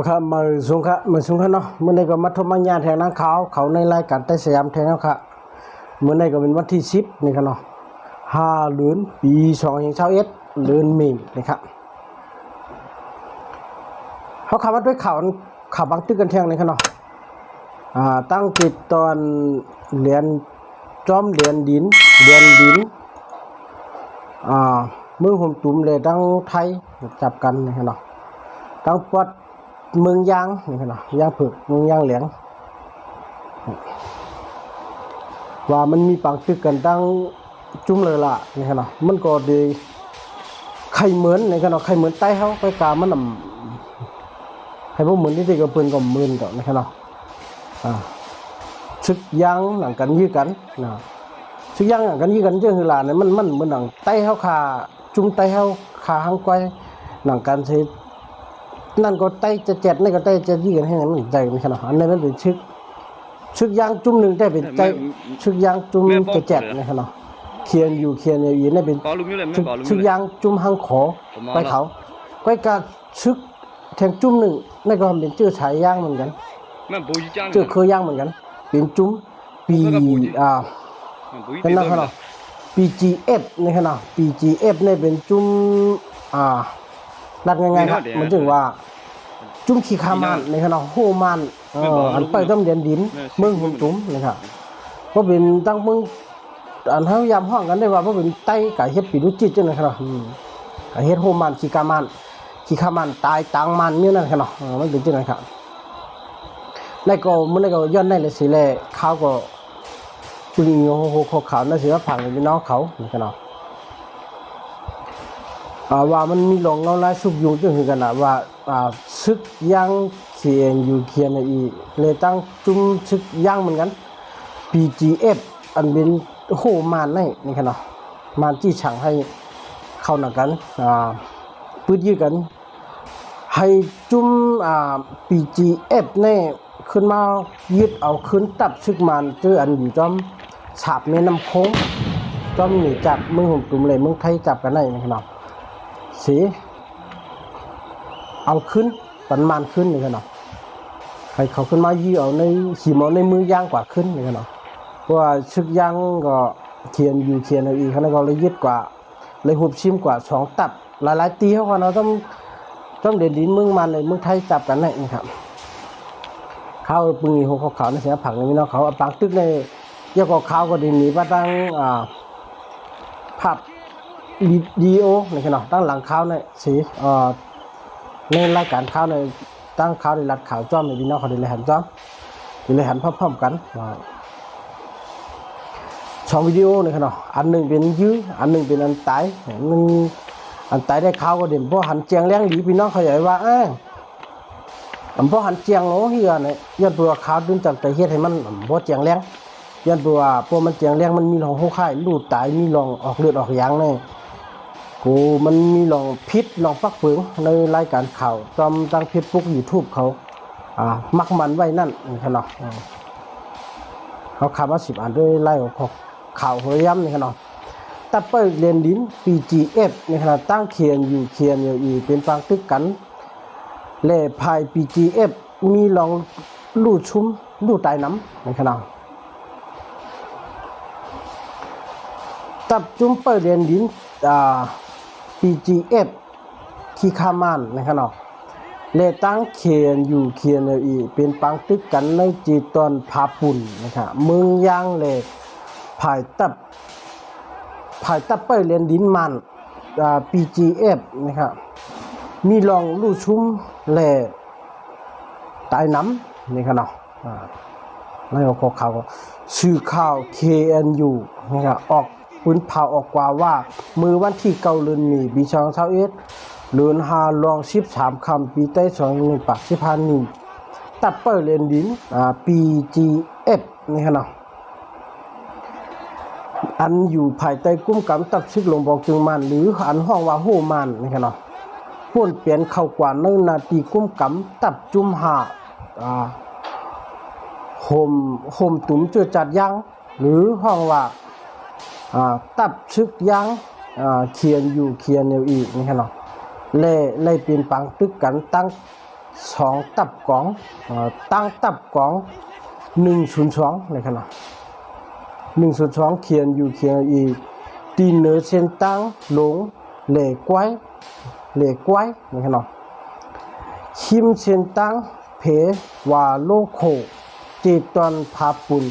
เอาครับมาสูงครับมาสูงครับเนาะเมื้อในก็มาทบมางาแทงนังขาเขาในรายการใต้สยามแทงนังครับมื้อในก็เป็นวันที่10นี่ครับเนาะ5เดือนปี2021เดือนมีนี่ครับเขาขับมาด้วยข่าวข่าวบางตึกกันแทงนี่ครับเนาะอ่าตั้งติดตอนเหรียญจอมเหรียญดินเหรียญดินอ่ามือผมตุ้มเลยตั้งไทยจับกันนี่ครับเนาะตั้งปัด เมืองยางนี่ครับเนาะยางผึกเมืองยางเหลียงว่ามันมีปังตึกกันตั้งจุ้มเลยล่ะนี่ครับเนาะมันก็ดีใครเหมือนนี่ครับเนาะใครเหมือนใต้เฮาไปกามันนำให้พวกเหมือนที่ที่กับเพิ่นก็หมื่นดอกนี่ครับเนาะอ่าชึกยางหลังกันยื้อกันนะชึกยางหลังกันยื้อกันเจ้าคือหลานเนี่ยมันมันเหมือนหนังใต้เฮาคาจุ้มใต้เฮาคาหางก้อยหนังกันใช้ นั่นก็ไต้จะเจ็ดนี่ก็ไต้จะยี่กันให้มันใจไม่ใช่หรออันนี้มันเป็นชึก ชึกยางจุ่มหนึ่งได้เป็นใจชึกยางจุ่มจะเจ็ดนี่ครับเนาะเคียนอยู่เคียนอยู่นี่เป็น có lúc như này ชึ mới ก có lúc ชึก như này ยางจุ่มหางขอไปเขาก้อยกาชึกแทงจุ่มหนึ่งนั่นก็เป็นชื่อฉายย่างเหมือนกัน mà bùi trang ชื่อเคยย่างเหมือนกัน เป็นจุ่มปีอ่า bùi เป็นนักขนาด PGF นี่ขนาด PGF นี่เป็นจุ่มอ่ารัดง่ายๆครับมันถึงว่า จุ้มขี้คามานในขณะโฮมานเอ่ออันไปต้มเดียนดินเมืองหุมตุ้มนะครับเพราะเป็นตั้งเมืองอันเฮายามห้องกันได้ว่าเพราะเป็นไต้กะเฮ็ดปีรุจิตจังนะครับอืมกะเฮ็ดโฮมานขี้คามานขี้คามานตายตังมันเนี่ยนั่นครับเออมันเป็นจังนั้นครับแล้วก็มันก็ย้อนได้เลยสิแลเขาก็ปึงโฮโฮโคขาวนั่นสิว่าผังเป็นน้องเขานะครับอ่า ว่ามันมีหลงเงาลายสุกยุงจังคือกันนะว่าซึกย่างเขียนอยู่เขียนในอีเลยตั้งจุ้มซึกย่างเหมือนกัน PGF อันเป็นโหมานนี่นี่ครับเนาะมานที่ฉังให้เข้าหนักกันอ่าปืดยืดกัน ให้จุ้มอ่า PGF นี่ขึ้นมายึดเอาขึ้นตับซึกมันเจออันอยู่จอมฉาบแม่น้ำโค้งจอมหนีจับเมืองหุ่มตุ่มเลยเมืองไทยจับกันได้นะครับเนาะ สีเอาขึ้นปันมานขึ้นนี่กันเนาะใครเขาขึ้นมายี่เอาในขี่มอในมือย่างกว่าขึ้นนี่กันเนาะเพราะว่าชึกย่างก็เขียนอยู่เขียนเอาอีกเขาก็เลยยึดกว่าเลยหุบชิมกว่าสองตับหลายๆตีเขาก็เนาะต้องต้องเด่นดินเมืองมันเลยเมืองไทยจับกันนี่นะครับข้าวปึงอีหกขาวในเสียผักในพี่น้องเขาปังตึกในเยอะกว่าข้าวก็ดินหนีมาตั้งอ่าผับ ดีโอนี่คือเนาะตั้งหลังข้าวในสีเอ่อในรายการข้าวในตั้งข้าวในรัดข่าวจ้อมในพี่น้องเขาด้เลยหันจ้อมด้เลยหันพร้อมๆกันว่าสองวิดีโอนี่คือเนาะอันหนึ่งเป็นยื้ออันหนึ่งเป็นอันตายอันหนึ่งอันตายได้ข้าวก็เด่นเพราะหันเจียงเล้งหลีพี่น้องเขาใหญ่ว่าเอ้ยอันเพราะหันเจียงโอ้เฮียเนี่ยย้อนตัวข้าวดึงจังใจเฮ็ดให้มันบ่เจียงเล้งย้อนตัวพวกมันเจียงเล้งมันมีหลองหูไข่ลูดตายมีหลองออกเลือดออกยางเนี่ย กูมันมีลองพิษลองฟักเฟืองในรายการข่าวจอมตั้งเพจปุ๊กยูทูบเขาอ่ามักมันไว้นั่นนี่ครับเนาะอืมเขาคำว่าสิบอันด้วยไล่ของข่าวหัวย้ำนี่ครับเนาะตับเปิดเรียนดิน PGF นี่ครับตั้งเขียนอยู่เขียนอยู่อีเป็นฟังตึกกันเล่พาย PGF มีลองลู่ชุ่มลู่ตายน้ำนี่ครับเนาะตับจุ้มเปิดเรียนดินอ่า PGF คีคามานนะครับเนาะเลตั้งเขียนอยู่เขียนเอาอีเป็นปังตึกกันในจีตอนพาปุ่นนะครับมืองย่างเลภายตับภายตับเปิดเรียนดินมันอ่า PGF นะครับมีลองลู่ชุ่มแลตายน้ำนี่ครับเนาะอ่านายกข่าวชื่อข่าว KNU นะครับออก ปืนเผาออกกว่าว่า มือวันที่เก้าเดือนมีปีสองเท่าเอ็ดเลือนหาลองสิบสามคำปีใต้สองหนึ่งปากสิพันนี่ตับเปิดเรียนดินอ่า PGF นี่ครับเนาะอันอยู่ภายใต้กุ้มกำตับซึกลงบอกจึงมัน หรืออันห้องว่าโฮมันนี่ครับเนาะพ่นเปลี่ยนเข้ากว่าในนาทีกุ้มกำตับจุ่มหาอ่าโฮมโฮมตุ๋มเจือจัดยังหรือห้องว่า ตับชึกยังอ่าเขียนอยู่เขียนเนวอีกนี่ครับเนาะเล่เล่ป็นปังตึกกันตั้งสองตับกองอตั้งตับกองหนึ่งศูนย์สองในขณะหนึ่งศูนย์สองเขียนอยู่เขียนอีกตีนเนื้อเส้นตั้งหลงเหล่กไว้เหล่กไว้ในขณะชิมเส้นตั้งเพวาโลโคจีตอนพาปุน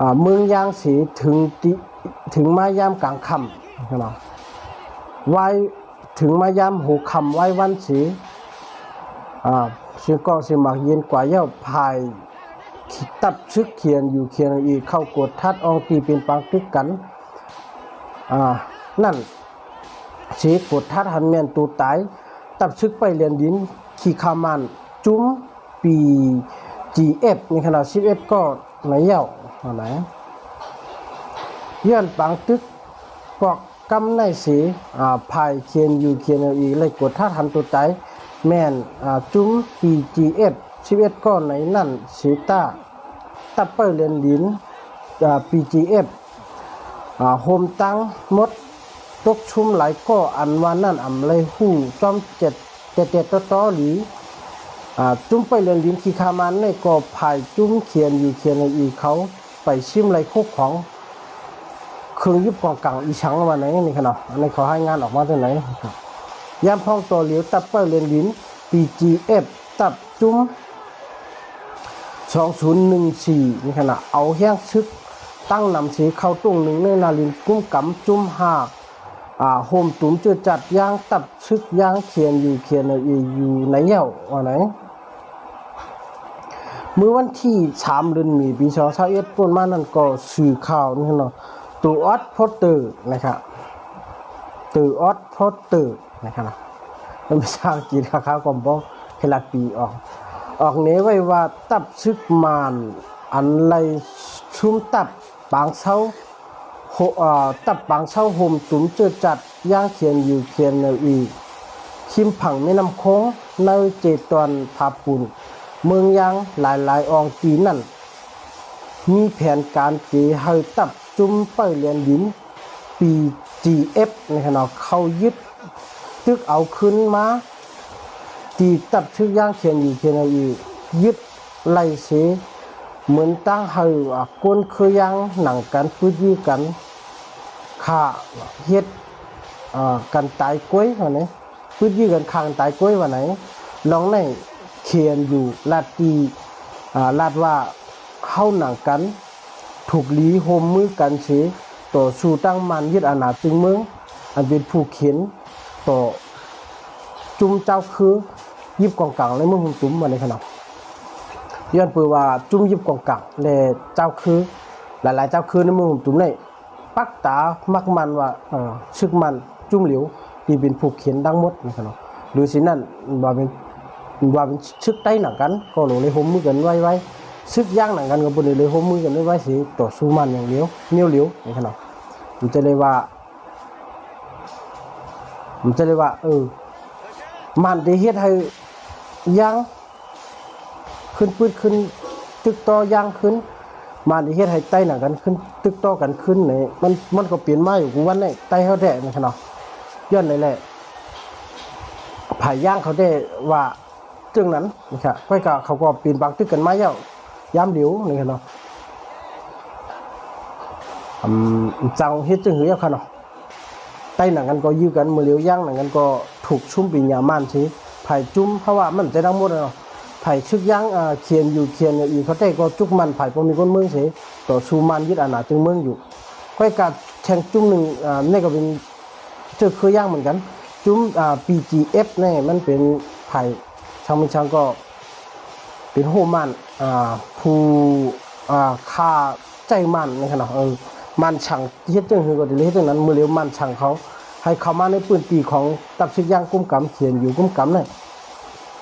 อ่าเมืองยางสีถึงติ ถึงมายามกลางค่ำในขณะไว้ถึงมายามหูคำไว้วันสีอ่าเสียงกอสียงหมากเย็นกว่าเย้าพายตับชึกเขียนอยู่เขียนอีกเข้ากดทัดอองตีเป็นปังตึกกันอ่านั่นสีกดทัดหันแมนตูตายตับชึกไปเรียนดินขี่ขามันจุ้มปี GF ในขณะ11ก็ไหนเย้านไหน ย้อนปังตึกปอกกำในสีอ่าพายเขียนอยู่เขียนอีเลยกดทัดหันตัวตายแม่นอ่าจุ้ม PGF 11ก้อนในนั่นสีตาตับเปิลเรียนดินอ่า PGF อ่าโฮมตังมดตกชุมหลายก้ออันว่านั่นอำเลยหู้จอมเจ็ดเจ็ดเจ็ดต่อต่อหรืออ่าจุ้มไปเรียนดินขีคามันในก็ภายจุ้มเขียนอยู่เขียนในอีเขาไปชิมไรคุกของ เครื่องยุบกองกลางอีชังวันไหนนี่ขนาดอันนี้เขาให้งานออกมาที่ไหนครับยามพ้องตัวเหลียวตับเปิลเลนดิน PGF ตับจุ้ม2014นี่ขณะเอาแห้งชึกตั้งนำสีเข้าตุ้งหนึ่งในนาลินกุ้มกำจุ้มหากอ่าโฮมตุ้มเจือจัดย่างตับชึกย่างเขียนอยู่เขียนอยู่อยู่ในเหี่ยวว่าไหนเมื่อวันที่3เดือนมีปี2021ปุ่นมานั่นก็สื่อข่าวนี่เนาะ ตัวออสโพสเตอร์นะครับตือออสโพสเตอร์นะครับเป็นภาษาอังกฤษครับก็บอกเฮลาปีออก ออกเนไว้ว่าตับซึกมานอันไรชุ่มตับบางเช้าหเอ่อตับบางเช้าโฮมตุ้มเจอจัดย่างเขียนอยู่เขียนเนอีคิมผังแม่น้ำโค้งในเจตอนพาปุนเมืองยางหลายหลายๆองปีนั่น มีแผนการเกให้ตับ จุ้มไปเรียนดินปี GF ในขณะเขายึดตึกเอาขึ้นมาตีตับชื่อย่างเขียนอยู่เขียนอาอีกยึดไล่เสเหมือนตั้งเฮาอะก้นคือย่างหนังกันพื้นยี่กันข่าเฮ็ดอ่ากันตายกล้วยวันไหนพื้นยี่กันคางตายกล้วยวันไหนลองในเขียนอยู่ลาดตีอ่าลาดว่าเฮาหนังกัน ถูกลีโฮมมือกันเสียต่อสู้ตั้งมันยึดอาณาจึงเมือง อันเป็นผู้เขียนต่อจุมเจ้าคือยิบกองกลางและเมืองหุมตุ้มมาในขณะย้อนเปือว่าจุมยิบกองกลางและเจ้าคือ หลายๆเจ้าคือในเมืองหุมตุ้มในปักตามักมันว่าเออชึกมันจุมเหลียวที่เป็นผู้เขียนดังหมดในขณะหรือสินั่นว่าเป็นว่าเป็นชึกใต้หนังกัน ก็ลงในโฮมมือกันไว้ไว้ ซึกย่างหนังกันกับบนเลยโฮมมือกันไว้สิต่อสู้มันอย่างเดียวเนียวเลียวในขณะมันจะเลยว่ามันจะเลยว่าเออมันได้เฮ็ดให้ย่างขึ้นปืดขึ้น ตึกต่อย่างขึ้นมันได้เฮ็ดให้ไต้หนังกันขึ้น ตึกต่อกันขึ้นนี่มันมันก็เปลี่ยนมาอยู่กูวันนี้ไต้เฮาแท้ในขณะย้อนเลยแหละผายย่างเขาได้ว่าจึงนั้นนะครับค่อยก็เขาก็ปีนบางตึกกันมาแล้ว ยามเดียวนี่ครับเนาะอืมจังเฮ็ดจึงหือเอาค่ะเนาะใต้หนังกันก็ยื้อกันมือเลียวย่างหนังกันก็ถูกชุ่มปีญามันสิไผ่จุ้มเพราะว่ามันจะทั้งหมดเนาะไผ่ชึกย่างเขียนอยู่เขียนอยู่เขาได้ก็จุกมันไผ่บ่มีคนเมืองสิต่อสู้มันยึดอาณาจึงเมืองอยู่ค่อยกาแทงจุ้มหนึงอ่านี่ก็เป็นเจอเคยย่างเหมือนกัน จุ้มอ่า PGF เนี่ยมันเป็นไผ่ชางมันชางก็เป็นโฮมัน อ่าผู้อ่าค่าใจมันในขณะเออมันช่างเฮ็ดจังคือก็ได้เฮ็ดจังนั้นมือเร็วมันช่างเขา ให้เข้ามาในปืนตีของตับชิกย่างกุ้มกำเขียนอยู่กุ้มกำนั่น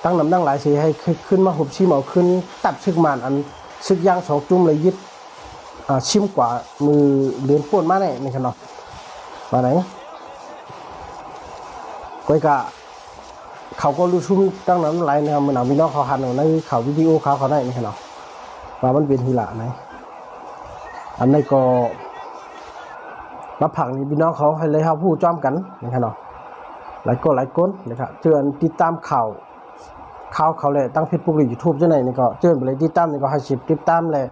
ตั้งน้ำตั้งหลายสิให้ขึ้นมาหุบชิมเอาขึ้น ตับชึกมันอันชึกย่างสองจุ่มเลยยึดชิมกว่ามือเลือนป่วนมาในในขณะมาไหนก้อยกะ เขาก็รู้ชุ่มตั้งนั้นไรนะครับมันเอาพี่น้องเขาหันเอาในเขาวิดีโอเขาเขาได้นี่เนาะว่ามันเป็นทีละไหนอันนี้ก็มาผังนี่พี่น้องเขาให้เลยเขาพูดจ้อมกันนะครับเนาะหลายก็หลายก้นนะครับเจออันติดตามข่าวข่าวเขาแหละตั้ง Facebook หรือ YouTube จังไหนนี่ก็เจิญไปเลยติดตามนี่ก็ให้สิบติดตามแหละ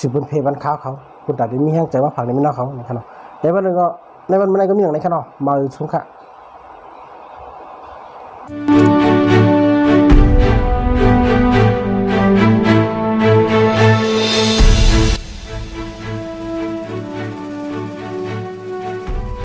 สิบเป็นเพจวันข่าวเขาคุณตาได้มีแห้งใจว่าผักในมินอเขานะครับเนาะในวันนึงก็ในวันมื้อนั้นก็มีอย่างในขนาดมาสงขะ